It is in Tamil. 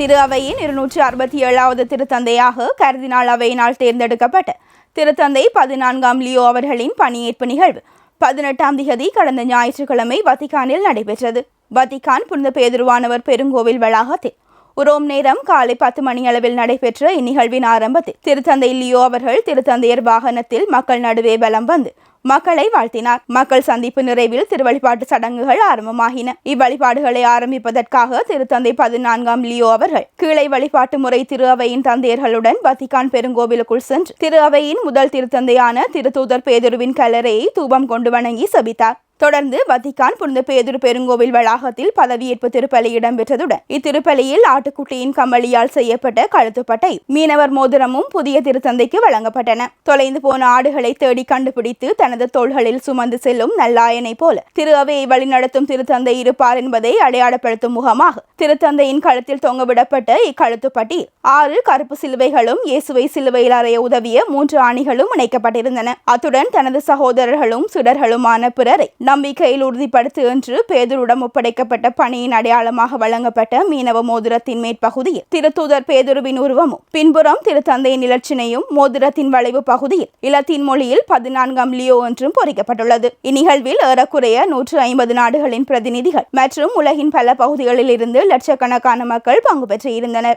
திரு அவையின் இருநூற்றி அறுபத்தி ஏழாவது திருத்தந்தையாக கருதினால் அவையினால் தேர்ந்தெடுக்கப்பட்ட திருத்தந்தை பதினான்காம் லியோ அவர்களின் பணியேற்பு நிகழ்வு பதினெட்டாம் திகதி கடந்த ஞாயிற்றுக்கிழமை வத்திக்கானில் நடைபெற்றது. வத்திக்கான் புனித பேதுருவானவர் பெருங்கோவில் வளாகத்தில் உரோம் நேரம் காலை பத்து மணி அளவில் நடைபெற்ற இந்நிகழ்வின் ஆரம்பத்தில் திருத்தந்தை லியோ அவர்கள் திருத்தந்தையர் வாகனத்தில் மக்கள் நடுவே வலம் வந்து மக்களை வாழ்த்தினார். மக்கள் சந்திப்பு நிறைவில் திருவழிபாட்டு சடங்குகள் ஆரம்பமாகின. இவ்வழிபாடுகளை ஆரம்பிப்பதற்காக திருத்தந்தை பதினான்காம் லியோ அவர்கள் கீழே வழிபாட்டு முறை திரு அவையின் தந்தையர்களுடன் வத்திகான் பெருங்கோவிலுக்குள் சென்று திரு அவையின் முதல் திருத்தந்தையான திருத்தூதர் பேதுருவின் கல்லறையை தூபம் கொண்டு வணங்கி சபித்தார். தொடர்ந்து வத்திகான் புனித பேதுரு பெருங்கோவில் வளாகத்தில் பதவியேற்பு திருப்பலி இடம்பெற்றதுடன் இத்திருப்பலியில் ஆட்டுக்குட்டியின் கம்பளியால் செய்யப்பட்ட கழுத்துப்பட்டை மீனவர் மோதிரமும் புதிய திருத்தந்தைக்கு வழங்கப்பட்டன. தொலைந்து போன ஆடுகளை தேடி கண்டுபிடித்து தனது தோள்களில் சுமந்து செல்லும் நல்லாயனை போல திரு அவையை வழிநடத்தும் திருத்தந்தை இருப்பார் என்பதை அடையாளப்படுத்தும் முகமாக திருத்தந்தையின் கழுத்தில் தொங்கவிடப்பட்ட இக்கழுத்துப்பட்டி ஆறு கருப்பு சிலுவைகளும் இயேசுவை சிலுவையில் அறைய உதவிய மூன்று ஆணிகளும் இணைக்கப்பட்டிருந்தன. அத்துடன் தனது சகோதரர்களும் சுடர்களுமான பிறரை நம்பிக்கையில் உறுதிப்படுத்து என்று பேதுருடன் ஒப்படைக்கப்பட்ட பணியின் அடையாளமாக வழங்கப்பட்ட மீனவ மோதிரத்தின் மேற்பகுதியில் திருத்தூதர் பேதுருவின் உருவமும் பின்புறம் திருத்தந்தையின் இலச்சினையும் மோதிரத்தின் வளைவு பகுதியில் இலத்தின் மொழியில் பதினான்காம் லியோ என்றும் பொறிக்கப்பட்டுள்ளது. இந்நிகழ்வில் ஏறக்குறைய நூற்று ஐம்பது நாடுகளின் பிரதிநிதிகள் மற்றும் உலகின் பல பகுதிகளில் இருந்து லட்சக்கணக்கான மக்கள் பங்கு பெற்றிருந்தனர்.